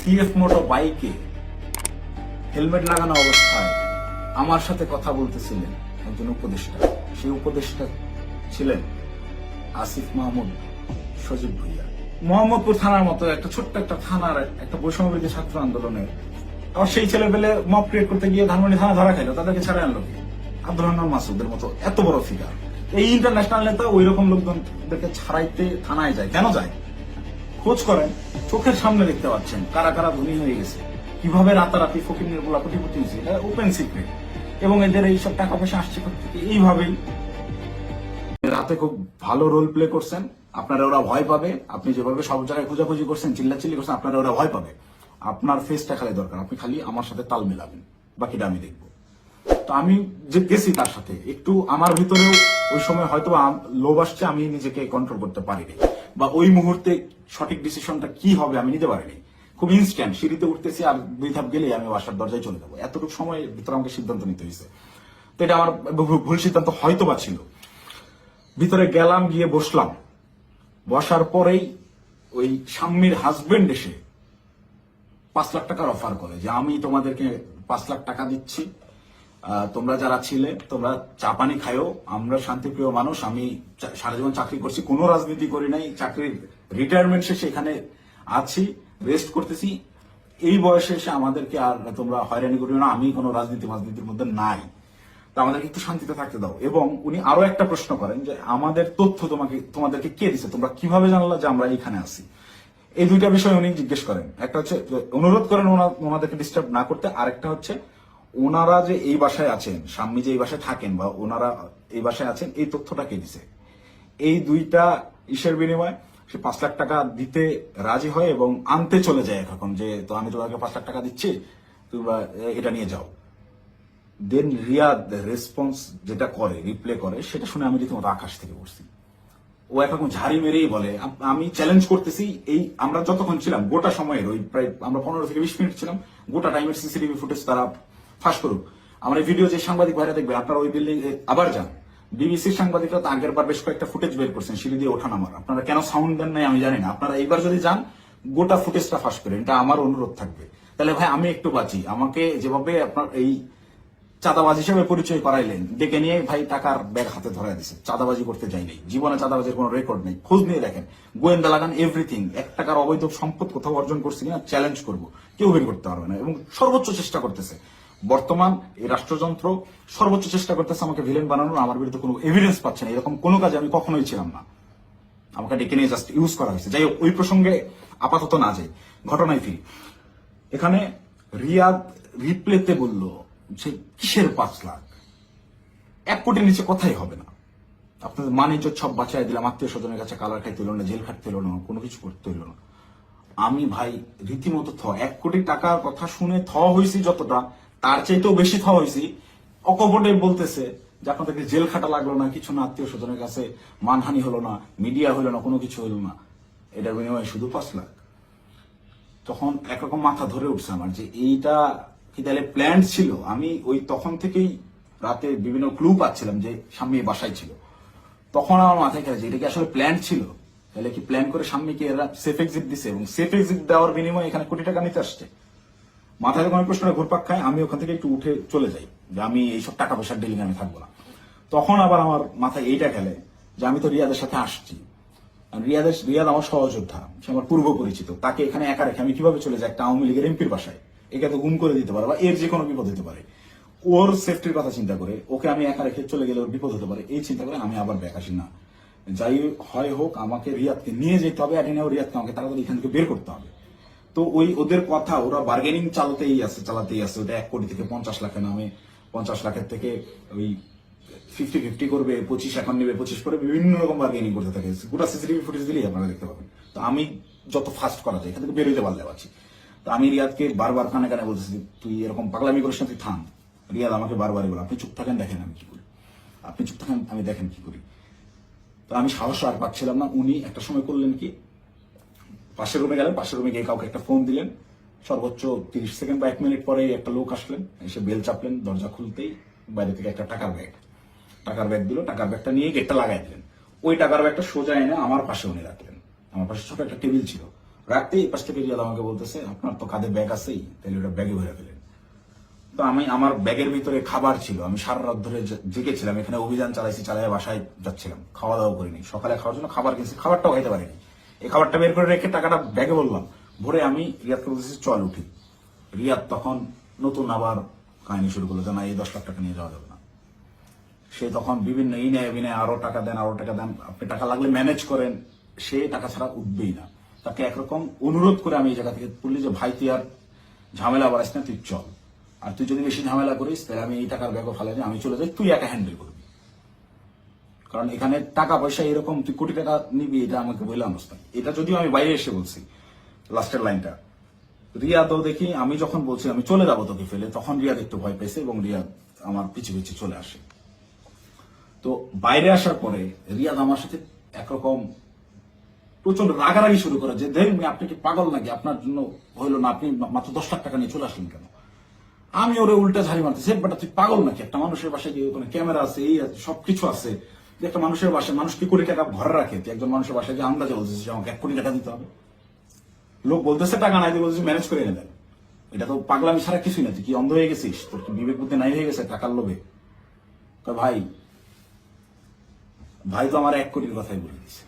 TF মোটো বাইকে helmet লাগানো অবস্থায় আমার সাথে কথা বলতেছিলেন একজন উপদেষ্টা। সেই উপদেষ্টা ছিলেন আসিফ মাহমুদ সজীব ভুইয়া। মোহাম্মদপুর থানার মতো একটা ছোট্ট একটা থানার একটা বৈষম্যবিরোধী ছাত্র আন্দোলনের আবার সেই ছেলে পেলে মব ক্রিয়েট করতে গিয়ে ধানমন্ডি থানা ধরা খাইলো, তাদেরকে ছাড়া আনলো আব্দুল রহমান মাসুদের মতো। এত বড় ফিগার এই ইন্টারন্যাশনাল নেতা ওই রকম লোকজনদেরকে ছাড়াইতে থানায় যায়। কেন যায়? খোঁজ করেন, চোখের সামনে দেখতে পাচ্ছেন কারা কারা ধনী হয়ে গেছে। কীভাবে রাতারাতি ফকির নির্মলা কোটিপতি হয়েছে, এটা ওপেন সিক্রেট এবং এদের এইসব টাকা পয়সা আসছে কোথেকে? এইভাবেই। রাতে খুব ভালো রোল প্লে করছেন, আপনারা ওরা ভয় পাবে। আপনি যেভাবে সব জায়গায় খোঁজাখুঁজি করছেন, চিল্লাচিল্লি করছেন, আপনারা ওরা ভয় পাবে। আপনার ফেসটা খালি দরকার, আপনি খালি আমার সাথে তাল মেলাবেন, বাকিটা আমি দেখব। তো আমি যে গেছি তার সাথে, একটু আমার ভিতরেও ওই সময় হয়তো লোভ আসছে, আমি নিজেকে কন্ট্রোল করতে পারিনি। বা ওই মুহূর্তে সঠিক ডিসিশনটা কি হবে আমি নিতে পারিনি। খুব ইনস্ট্যান্ট সিঁড়িতে উঠতেছি আর দুই ধাপ গেলেই আমি বাসার দরজায় চলে যাব। এতটুকু সময়ের ভিতরে আমাকে সিদ্ধান্ত নিতে হয়েছে। তো এটা আমার ভুল সিদ্ধান্ত হয়তো বা ছিল। ভিতরে গেলাম, গিয়ে বসলাম। বসার পরেই ওই স্বামীর হাজবেন্ড এসে পাঁচ লাখ টাকার অফার করে যে, আমি তোমাদেরকে পাঁচ লাখ টাকা দিচ্ছি। তোমরা যারা ছিলে, তোমরা চা পানি খায়ও আমরা শান্তিপ্রিয় মানুষ, আমি সারা জীবন চাকরি করছি, কোনো রাজনীতি করি নাই, চাকরির রিটায়ারমেন্ট শেষে এখানে আছি রেস্ট করতেছি। এই বয়সে এসে আমাদেরকে আর তোমরা হয়রানি করিও না, আমি কোনো রাজনীতি রাজনীতির মধ্যে নাই। তা আমাদেরকে একটু শান্তিতে থাকতে দাও। এবং উনি আরও একটা প্রশ্ন করেন যে, আমাদের তথ্য তোমাকে, তোমাদেরকে কে দিছে? তোমরা কীভাবে জানলা যে আমরা এখানে আছি? এই দুইটা বিষয় উনি জিজ্ঞেস করেন। একটা হচ্ছে, অনুরোধ করেন ওনা- ওনাদেরকে ডিস্টার্ব না করতে, আরেকটা হচ্ছে ওনারা যে এই বাসায় আছেন, স্বামী যে এই বাসায় থাকেন বা ওনারা এই বাসায় আছেন, এই তথ্যটা কে দিছে? এই দুইটা ইসের বিনিময়ে সে পাঁচ লাখ টাকা দিতে রাজি হয় এবং আনতে চলে যায় এখন যে, তো আমি তোমাকে পাঁচ লাখ টাকা দিচ্ছি, তোমরা এটা নিয়ে যাও। দেন রিয়াদ রেসপন্স যেটা করে রিপ্লে করে, সেটা শুনে আমি রীতিমতো আকাশ থেকে পড়ছি ও একরকম ঝাড়ি মেরেই বলে, আমি চ্যালেঞ্জ করতেছি, এই আমরা যতক্ষণ ছিলাম, গোটা সময়ের ওই প্রায়, আমরা পনেরো থেকে বিশ মিনিট ছিলাম, গোটা টাইমের সিসিটিভি ফুটেজ তারা ফাঁস করুক। আমার এই ভিডিও যে সাংবাদিক ভাইরা দেখবে আপনারা ওই বিল্ডিং আবার যান। বিবিসির সাংবাদিকরা তো আগের বার বেশ কয়েকটা ফুটেজ বের করছেন, সিঁড়ি দিয়ে ওঠা নামার। আপনারা কেন সাউন্ড দেন নাই আমি জানি না। আপনারা এইবার যদি যান, গোটা ফুটেজটা ফাঁস করেন। এটা আমার অনুরোধ থাকবে। তাহলে ভাই, আমি একটু বাঁচি। আমাকে যেভাবে আপনার এই চাঁদাবাজ হিসেবে পরিচয় করাইলেন, ডেকে নিয়ে ভাই টাকার ব্যাগ হাতে ধরাই দিছে। চাঁদাবাজি করতে যাই নাই। জীবনে চাঁদাবাজির কোনো রেকর্ড নেই। খোঁজ নিয়ে দেখেন। গোয়েন্দা লাগান এভরিথিং এক টাকার অবৈধ সম্পদ কোথাও অর্জন করছে কিনা চ্যালেঞ্জ করব। কেউ বের করতে পারবে না এবং সর্বোচ্চ চেষ্টা করতেছে। বর্তমান এই রাষ্ট্রযন্ত্র সর্বোচ্চ চেষ্টা করতেছে আমাকে ভিলেন বানানোর, আমার বিরুদ্ধে কোনো এভিডেন্স পাচ্ছে না। এরকম কোনো কাজে আমি কখনোই ছিলাম না। আমাকে ডেকে নিয়ে জাস্ট ইউজ করা হয়েছে। যাই হোক, ওই প্রসঙ্গে আপাতত না যাই। ঘটনায় ফিরি। এখানে রিয়াদ রিপ্লেতে বলল যে, কিসের পাঁচ লাখ? এক কোটির নিচে কথাই হবে না। আপনাদের মানে মানিজ্য সব বাঁচাই দিলাম। আত্মীয় স্বজনের কাছে কালার খাইতে হলো না, জেল খাটতে হলো না, কোনো কিছু করতে হলো না। আমি ভাই রীতিমতো থ। এক কোটি টাকার কথা শুনে থ হয়েছি যতটা তার চাইতেও বেশি খাওয়া হয়েছি। অকপটে বলতেছে যে, আপনাদেরকে জেল খাটা লাগল না, কিছু না আত্মীয় স্বজনের কাছে মানহানি হলো না, মিডিয়া হলো না, কোনো কিছু হলো না। এটার বিনিময়ে শুধু পাঁচ লাখ। তখন একরকম মাথা ধরে উঠছে আমার যে, এইটা কি তাহলে প্ল্যান ছিল? আমি ওই তখন থেকেই রাতে বিভিন্ন ক্লু পাচ্ছিলাম যে, স্বামী বাসায় ছিল। তখন আমার মাথায় খেলেছে এটা কি আসলে প্ল্যান ছিল? তাহলে কি প্ল্যান করে স্বামীকে এরা সেফ এক্সিট দিছে? এবং সেফ এক্সিট দেওয়ার বিনিময়ে এখানে কোটি টাকা নিতে আসছে? মাথায় যখন প্রশ্নটা ঘুরপাক খায়, আমি ওখান থেকে একটু উঠে চলে যাই যে আমি এইসব টাকা পয়সার ডিলিং আমি থাকব না। তখন আবার আমার মাথায় এইটা খেলে যে আমি তো রিয়াদের সাথে আসছি। রিয়াদের, রিয়াদ আমার সহযোদ্ধা, সে আমার পূর্ব পরিচিত। তাকে এখানে একা রেখে আমি কীভাবে চলে যাই একটা আওয়ামী লীগের এমপির বাসায়? একে তো গুম করে দিতে পারে বা এর যে কোনো বিপদ হতে পারে। ওর সেফটির কথা চিন্তা করে, ওকে আমি একা রেখে চলে গেলে ওর বিপদ হতে পারে, এই চিন্তা করে আমি আবার ব্যাক আসি না। যাই হয় হোক, আমাকে রিয়াদকে নিয়ে যেতে হবে অ্যাটেনেও রিয়াদকে আমাকে তাড়াতাড়ি এখান থেকে বের করতে হবে। তো ওই ওদের কথা, ওরা বার্গেনিং চালাতেই আছে চালাতেই আছে। ওটা এক কোটি থেকে পঞ্চাশ লাখে নামে। পঞ্চাশ লাখের থেকে ওই ফিফটি ফিফটি করবে, পঁচিশ এখন নেবে, পঁচিশ করে বিভিন্ন রকম বার্গেনিং করতে থাকে। গোটা সিসিটিভি ফুটেজ দিলেই আপনারা দেখতে পাবেন। তো আমি যত ফাস্ট করা যায়, এখান থেকে বেরোতে পারলে পারছি। তো আমি রিয়াদকে বারবার কানে কানে বলতেছি তুই এরকম পাগলামি করিস না, তুই থাম। রিয়াদ আমাকে বারবারই বলো, আপনি চুপ থাকেন, দেখেন আমি কি করি। আপনি চুপ থাকেন, আমি দেখেন কি করি। তো আমি সাহস আর পাচ্ছিলাম না। উনি একটা সময় করলেন কি পাশের রুমে গেলেন, পাশের রুমে গিয়ে কাউকে একটা ফোন দিলেন। সর্বোচ্চ তিরিশ সেকেন্ড বা এক মিনিট পরে একটা লোক আসলেন, এসে বেল চাপলেন, দরজা খুলতেই বাইরে থেকে একটা টাকার ব্যাগ টাকার ব্যাগ দিল, টাকার ব্যাগটা নিয়ে গেটটা লাগাই দিলেন। ওই টাকার ব্যাগটা সোজা এনে আমার পাশে উনি রাখলেন। আমার পাশে ছোট একটা টেবিল ছিল। রাখতে এই পাশ থেকে রিয়াদ আমাকে বলতেছে, আপনার তো কাঁধে ব্যাগ আছেই, তাহলে ওটা ব্যাগে ভরে ফেলেন। তো আমি, আমার ব্যাগের ভিতরে খাবার ছিল। আমি সারা রাত ধরে জেগেছিলাম, এখানে অভিযান চালাইছি চালাই বাসায় যাচ্ছিলাম। খাওয়া দাওয়া করিনি। সকালে খাওয়ার জন্য খাবার কিনছি, খাবারটাও খাইতে পারিনি। এই খাবারটা বের করে রেখে টাকাটা ব্যাগে বললাম। ভোরে আমি রিয়াদকে বলতেছি, চল উঠি। রিয়াদ তখন নতুন আবার কাহিনী শুরু করল যে, না, এই দশ লাখ টাকা নিয়ে যাওয়া যাবে না। সে তখন বিভিন্ন এই বিনয় আরও টাকা দেন, আরও টাকা দেন। আপনি টাকা লাগলে ম্যানেজ করেন, সে টাকা ছাড়া উঠবেই না। তাকে একরকম অনুরোধ করে আমি এই জায়গা থেকে বললি যে, ভাই, তুই আর ঝামেলা বাড়াইস না, তুই চল। আর তুই যদি বেশি ঝামেলা করিস, তাহলে আমি এই টাকার ব্যাগও ফেলে দিই, আমি চলে যাই, তুই একা হ্যান্ডেল করবি কারণ এখানে টাকা পয়সা এরকম তুই কোটি টাকা নিবি, এটা আমাকে বললাম অবস্থা এটা যদিও আমি বাইরে এসে বলছি, লাস্টের লাইনটা। রিয়াদও দেখি, আমি যখন বলছি আমি চলে যাব তোকে ফেলে, তখন রিয়াদ একটু ভয় পেয়েছে এবং রিয়াদ আমার পিছু পিছু চলে আসে। তো বাইরে আসার পরে রিয়াদ আমার সাথে একরকম প্রচণ্ড রাগারাগি শুরু করে যে দেখুন আপনি কি পাগল নাকি? আপনার জন্য হইল না, আপনি মাত্র দশ লাখ টাকা নিয়ে চলে আসলেন কেন? আমি ওরে উল্টা ঝাড়ি মারতেছি বাট, তুই পাগল নাকি? একটা মানুষের বাসায় গিয়ে ওখানে ক্যামেরা আছে, এই আছে, সবকিছু আছে। তুই একটা মানুষের বাসায় মানুষ কি কোটি টাকা ঘরে রাখে? একজন মানুষের বাসায় গিয়ে আন্দাজে বলতেছিস যে আমাকে এক কোটি টাকা দিতে হবে। লোক বলতেছে টাকা নাই তুই বলতেছিস ম্যানেজ করে এনে দেন এটা তো পাগলামি ছাড়া কিছুই না। তুই কি অন্ধ হয়ে গেছিস? তোর কি বিবেক বুদ্ধি নাই হয়ে গেছে টাকার লোভে? কয়, ভাই ভাই তো আমার এক কোটির কথাই বলে দিছে।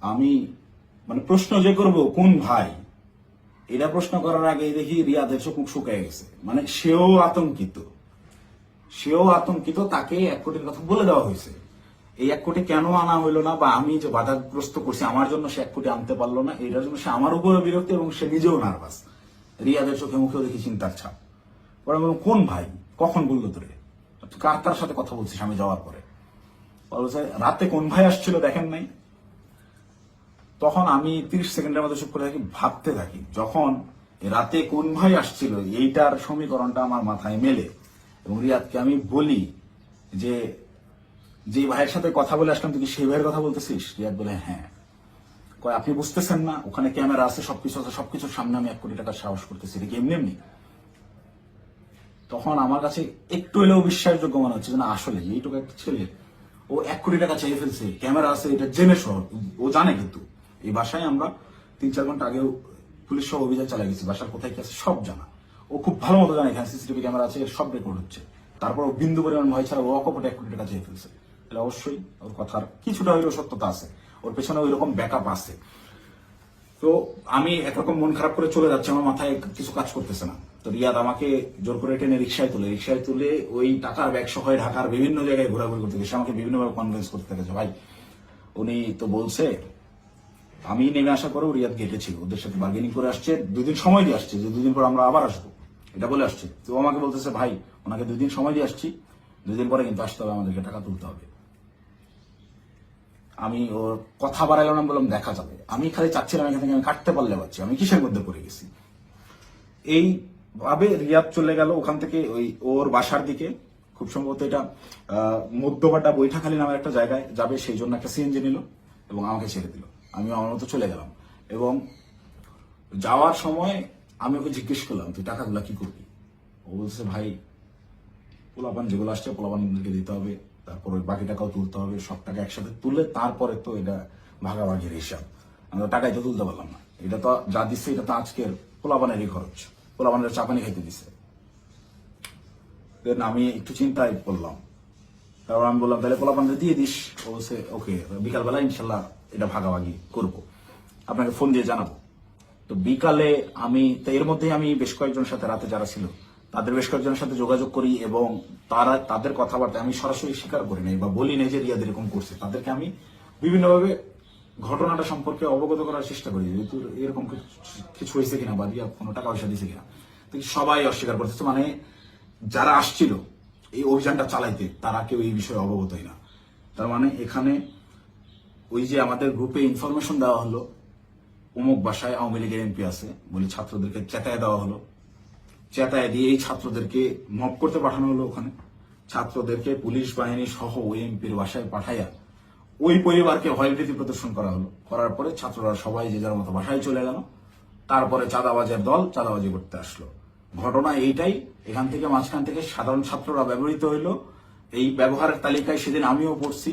আমি মানে প্রশ্ন যে করব কোন ভাই? এটা প্রশ্ন করার আগে দেখি রিয়াদের চোখ মুখ শুকায় গেছে। মানে সেও আতঙ্কিত। সেও আতঙ্কিত তাকে এক কোটির কথা বলে দেওয়া হয়েছে। এই এক কোটি কেন আনা হইল না বা আমি যে বাধাগ্রস্ত করছি, আমার জন্য সে এক কোটি আনতে পারল না এটার জন্য সে আমার উপরে বিরক্ত এবং সে নিজেও নার্ভাস। রিয়াদের চোখে মুখেও দেখি চিন্তার ছাপ। পরে কোন ভাই? কখন বলল তোরে? কার কার সাথে কথা বলছিস আমি যাওয়ার পরে? রাতে কোন ভাই আসছিল দেখেন নাই? তখন আমি তিরিশ সেকেন্ডের মধ্যে চুপ করে থাকি, ভাবতে থাকি, যখন রাতে কোন ভাই আসছিল, এইটার সমীকরণটা আমার মাথায় মেলে। রিয়াদকে আমি বলি যে যে ভাইয়ের সাথে কথা বলে আসলাম, তুই সেই ভাইয়ের কথা বলতেছিস? রিয়াদ বলে হ্যাঁ। কয়, আপনি বুঝতেছেন না, ওখানে ক্যামেরা আছে, সবকিছু আছে, সবকিছুর সামনে আমি এক কোটি টাকার সাহস করতেছি, এটা কি এমনি এমনি? তখন আমার কাছে একটু হলেও বিশ্বাসযোগ্য মনে হচ্ছে না আসলে এইটুকু একটা ছেলে, ও এক কোটি টাকা চেয়ে ফেলছে, ক্যামেরা আছে, এটা জেনে সহ ও জানে কিন্তু। এই বাসায় আমরা তিন চার ঘণ্টা আগেও পুলিশ সহ অভিযান চালিয়ে গেছি, বাসার কোথায় কি আছে সব জানা। ও খুব ভালো মতো জানে এখানে সিসিটিভি ক্যামেরা আছে সব রেকর্ড হচ্ছে। তারপর ও বিন্দু পরিমাণ ভয় ছাড়া ও অকপটে এক কোটি টাকা চেয়ে ফেলছে। তাহলে অবশ্যই ওর কথার কিছুটা হইলেও সত্যতা আছে। ওর পেছনে ওই রকম ব্যাকআপ আছে। তো আমি একরকম মন খারাপ করে চলে যাচ্ছি, আমার মাথায় কিছু কাজ করতেছে না। তো রিয়াদ আমাকে জোর করে টেনে রিক্সায় তুলে। রিক্সায় তুলে ওই টাকার ব্যাগ সহ ঢাকার বিভিন্ন জায়গায় ঘোরাঘুরি করতে গেছে। আমাকে বিভিন্নভাবে কনভিন্স করতে গেছে। ভাই, উনি তো বলছে, আমি নেমে আসার পরেও রিয়াদ গেটে ছিল ওদের সাথে বার্গেনিং করে আসছে। দুদিন সময় দিয়ে আসছে যে দুদিন পর আমরা আবার আসব। এটা বলে আসছে। তো আমাকে বলতেছে, ভাই, ওনাকে দুই দিন সময় দিয়ে আসছি। দুদিন পরে কিন্তু আসতে হবে, আমাদেরকে টাকা তুলতে হবে। আমি ওর কথা বাড়াইলাম না বললাম, দেখা যাবে। আমি খালি চাচ্ছিলাম এখান থেকে আমি কাটতে পারলে পারছি আমি কিসের মধ্যে পড়ে গেছি? এই ভাবে রিয়াদ চলে গেল ওখান থেকে, ওই ওর বাসার দিকে। খুব সম্ভবত এটা মধ্যপাটা বৈঠাখালী নামের একটা জায়গায় যাবে, সেই জন্য একটা সিএনজি নিল এবং আমাকে ছেড়ে দিল। আমি আমার মতো চলে গেলাম। এবং যাওয়ার সময় আমি ওকে জিজ্ঞেস করলাম, তুই টাকাগুলা কি করবি? ও বলছে, ভাই, পোলাপান যেগুলো আসছে পোলাপানকে দিতে হবে, তারপর ওই বাকি টাকাও তুলতে হবে, সব টাকা একসাথে তুলে তারপরে তো এটা ভাগাভাগির হিসাব। আমরা টাকাই তো তুলতে পারলাম না। এটা তো যা দিচ্ছে, এটা তো আজকের পোলাপানেরই খরচ। পোলাপানের চাপানি খাইতে দিছে। আমি একটু চিন্তায় পড়লাম। তারপর আমি বললাম, তাহলে পোলাপানকে দিয়ে দিস। ও বলছে, ওকে, বিকালবেলা ইনশাল্লাহ এটা ভাগাভাগি করব। আপনাকে ফোন দিয়ে জানাব। তো বিকালে আমি, তো এর মধ্যেই আমি বেশ কয়েকজনের সাথে রাতে যারা ছিল, তাদের বেশ কয়েকজনের সাথে যোগাযোগ করি এবং তারা, তাদের কথাবার্তা আমি সরাসরি স্বীকার করি নাই বা বলি নাই যে রিয়াদ এরকম করছে। তাদেরকে আমি বিভিন্নভাবে ঘটনাটা সম্পর্কে অবগত করার চেষ্টা করি যে তোর এরকম কিছু- কিছু হয়েছে কিনা বা রিয়া কোনো টাকা পয়সা দিয়েছে কিনা। তো সবাই অস্বীকার করতেছে মানে যারা আসছিল এই অভিযানটা চালাইতে, তারা কেউ এই বিষয়ে অবগতই না। তার মানে এখানে ওই যে আমাদের গ্রুপে ইনফরমেশন দেওয়া হলো অমুক বাসায় আওয়ামী লীগের এমপি আছে বলে ছাত্রদেরকে চেতায় দেওয়া হলো। চেতায় দিয়ে এই ছাত্রদেরকে মপ করতে পাঠানো হলো ওখানে। ছাত্রদেরকে পুলিশ বাহিনী সহ ওই এমপির বাসায় পাঠাইয়া ওই পরিবারকে ভয়ভীতি প্রদর্শন করা হলো। করার পরে ছাত্ররা সবাই যে যার মতো বাসায় চলে গেল। তারপরে চাঁদাবাজের দল চাঁদাবাজি করতে আসলো। ঘটনা এইটাই, এখান থেকে মাঝখান থেকে সাধারণ ছাত্ররা ব্যবহৃত হইল। এই ব্যবহারের তালিকায় সেদিন আমিও পড়ছি,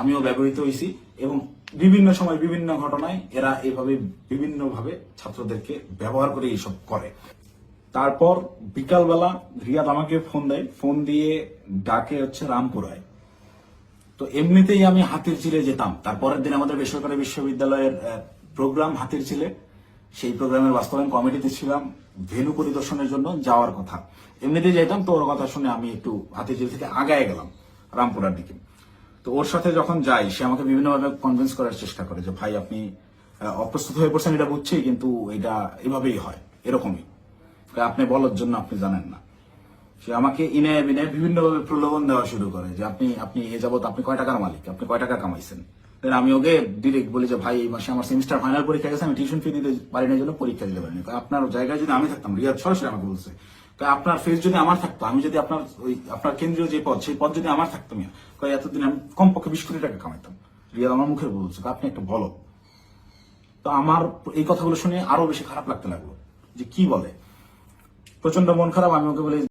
আমিও ব্যবহৃত হয়েছি এবং বিভিন্ন সময় বিভিন্ন ঘটনায় এরা এইভাবে বিভিন্নভাবে ছাত্রদেরকে ব্যবহার করে এইসব করে। তারপর বিকালবেলা রিয়াদ আমাকে ফোন দেয়। ফোন দিয়ে ডাকে হচ্ছে রামপুরায়। তো এমনিতেই আমি হাতির চিলে যেতাম। তারপরের দিন আমাদের বেসরকারি বিশ্ববিদ্যালয়ের প্রোগ্রাম হাতির চিলে সেই প্রোগ্রামের বাস্তবায়ন কমিটিতে ছিলাম। ভেনু পরিদর্শনের জন্য যাওয়ার কথা। এমনিতেই যেতাম তো ওর কথা শুনে আমি একটু হাতির চিল থেকে আগায় গেলাম রামপুরার দিকে। তো ওর সাথে যখন যাই, সে আমাকে বিভিন্নভাবে কনভিন্স করার চেষ্টা করে যে, ভাই, আপনি অপ্রস্তুত হয়ে পড়ছেন, এটা বুঝছি, কিন্তু এটা এভাবেই হয়, এরকমই। আপনি বলার জন্য আপনি জানেন না। সে আমাকে ইনে বিনে বিভিন্নভাবে প্রলোভন দেওয়া শুরু করে যে, আপনি আপনি এ যাবত আপনি কয় টাকার মালিক? আপনি কয় টাকা কামাইছেন? Then আমি ওকে ডিরেক্ট বলি যে, ভাই, এই মাসে আমার সেমিস্টার ফাইনাল পরীক্ষা গেছে, আমি টিউশন ফি দিতে পারি না জন্য পরীক্ষা দিতে পারিনি। আপনার জায়গায় যদি আমি থাকতাম, রিয়াদ সরাসরি আমাকে বলছে আপনার ফেস যদি আমার থাকতো, আমি যদি আপনার ওই আপনার কেন্দ্রীয় যে পদ, সেই পদ যদি আমার থাকতো মিয়া এতদিন আমি কমপক্ষে বিশ কোটি টাকা কামাইতাম। রিয়াল আমার মুখে বলছে, আপনি একটা বলো। তো আমার এই কথাগুলো শুনে আরও বেশি খারাপ লাগতে লাগল যে কি বলে? প্রচণ্ড মন খারাপ, আমি ওকে বলি